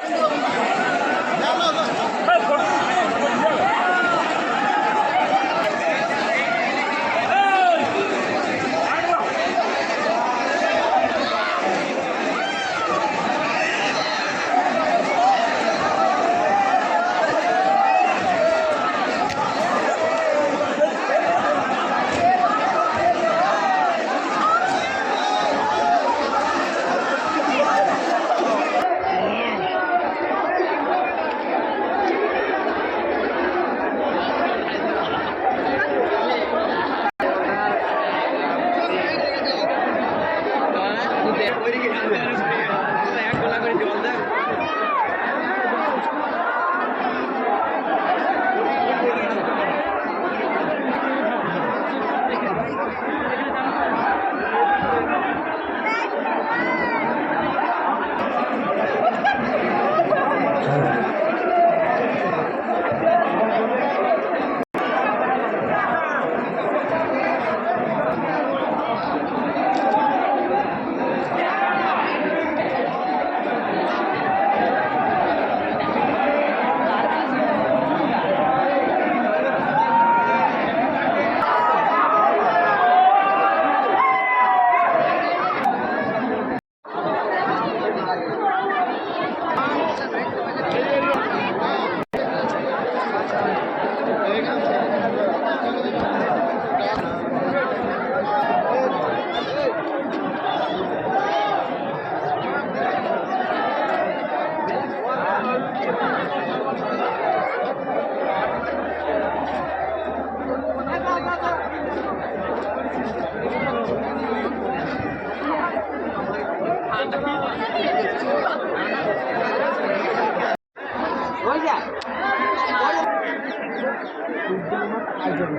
No. যাবে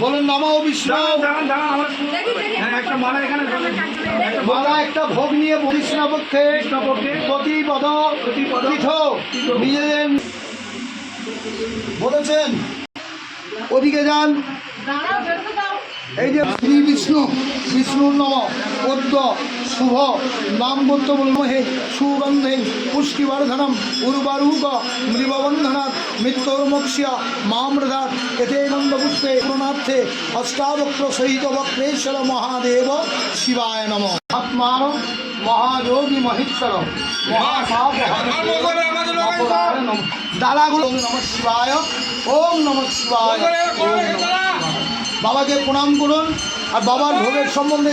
বলুন নমো বিষ্ণু। একটা মালা এখানে মালা একটা ভোগ নিয়ে কৃষ্ণপক্ষে প্রতি পদ পীঠ নিজেদের বলেছেন। ওদিকে যান। এই যে শ্রী বিষ্ণু বিষ্ণুর নম পদ্ম শুভ নাম পদ্ম হে সুগন্ধে পুষ্টিবর্ধনম উর্বারূক মৃববন্ধনাথ মৃত্যুর্মক্ষ্য মামৃধাত এতে গন্ধপুষ্পে প্রণার্থে অষ্টাবক্র সহিত বক্রেশ্বর মহাদেব শিবায় নম। আত্মার মহাযোগী মহেশ্বর। শিবায় ওম নম শিবায়। ওম নমঃ শিবায়। বাবাকে প্রণাম করুন আর বাবার ভোগের সম্বন্ধে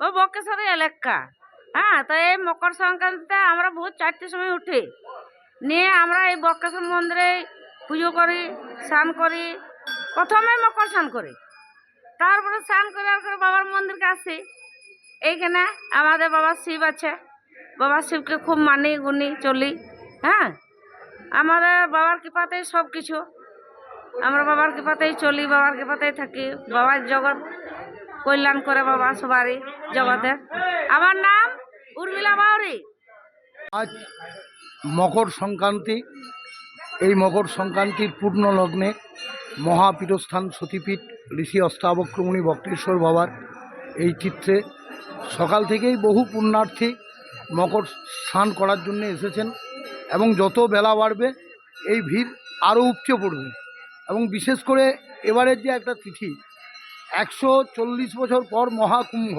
ও বক্রেশ্বরের এলাকা। হ্যাঁ তো এই মকর সংক্রান্তিতে আমরা ভোর চারটের সময় উঠি। নিয়ে আমরা এই বক্রেশ্বর মন্দিরে পুজো করি, স্নান করি, প্রথমে মকর স্নান করি। তারপরে স্নান করার করে বাবার মন্দিরকে আসি। এইখানে আমাদের বাবা শিব আছে। বাবা শিবকে খুব মানি, গুনি, চলি হ্যাঁ? আমাদের বাবার কৃপাতেই সব কিছু আমরা বাবার কৃপাতেই চলি, বাবার কৃপাতেই থাকি। বাবার জগৎ কল্যাণ করে বাবা সবারই জগতের আমার নাম উর্মিলা বাউরি আজ মকর সংক্রান্তি, এই মকর সংক্রান্তির পূর্ণ লগ্নে মহাপীঠস্থান সতীপীঠ ঋষি অষ্টাবক্রমণী বক্রেশ্বর বাবার এই চিত্রে সকাল থেকেই বহু পুণ্যার্থী মকর স্নান করার জন্য এসেছেন এবং যত বেলা বাড়বে, এই ভিড় আরও উপচে পড়বে। এবং বিশেষ করে এবারের যে একটা তিথি একশো চল্লিশ বছর পর মহাকুম্ভ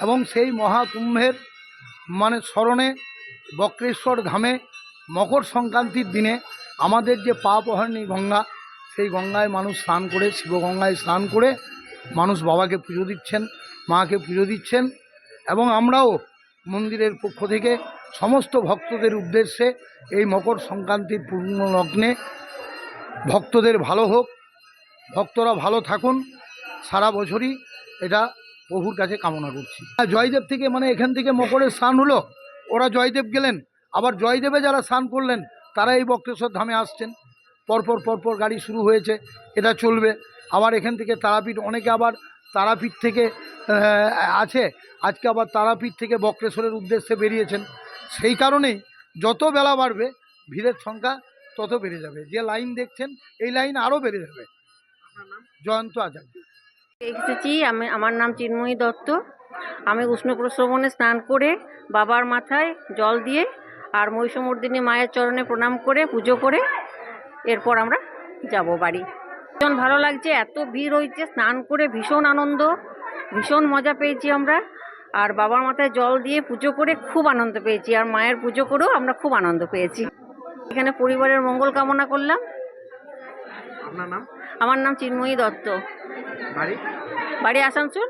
এবং সেই মহাকুম্ভের মানে স্মরণে বক্রেশ্বর ধামে মকর সংক্রান্তির দিনে আমাদের যে পাপহরণী গঙ্গা, সেই গঙ্গায় মানুষ স্নান করে, শিবগঙ্গায় স্নান করে মানুষ বাবাকে পুজো দিচ্ছেন, মাকে পুজো দিচ্ছেন এবং আমরাও মন্দিরের পক্ষ থেকে সমস্ত ভক্তদের উদ্দেশ্যে এই মকর সংক্রান্তির পূর্ণ লগ্নে ভক্তদের ভালো হোক, ভক্তরা ভালো থাকুন। সারা বছরই এটা প্রভুর কাছে কামনা করছি। জয়দেব থেকে মানে এখান থেকে মকরের স্নান হলো, ওরা জয়দেব গেলেন, আবার জয়দেবে যারা স্নান করলেন, তারা এই বক্রেশ্বর ধামে আসছেন। পরপর পরপর গাড়ি শুরু হয়েছে, এটা চলবে। আবার এখান থেকে তারাপীঠ, অনেকে আবার তারাপীঠ থেকে আছে, আজকে আবার তারাপীঠ থেকে বক্রেশ্বরের উদ্দেশ্যে বেরিয়েছেন। সেই কারণেই যত বেলা বাড়বে, ভিড়ের সংখ্যা তত বেড়ে যাবে। যে লাইন দেখছেন, এই লাইন আরও বেড়ে যাবে। জয়ন্ত আচার্য। এসেছি আমি আমার নাম চিন্ময়ী দত্ত। আমি উষ্ণ প্রশ্রবণে স্নান করে বাবার মাথায় জল দিয়ে আর মহিষমর্দিনী মায়ের চরণে প্রণাম করে পুজো করে এরপর আমরা যাব বাড়ি। ভীষণ ভালো লাগছে এত ভিড় হয়েছে স্নান করে ভীষণ আনন্দ ভীষণ মজা পেয়েছি আমরা। আর বাবার মাথায় জল দিয়ে পুজো করে খুব আনন্দ পেয়েছি আর মায়ের পুজো করেও আমরা খুব আনন্দ পেয়েছি। এখানে পরিবারের মঙ্গল কামনা করলাম। আপনার নাম? আমার নাম চিন্ময়ী দত্ত। বাড়ি? বাড়ি আসানসোল?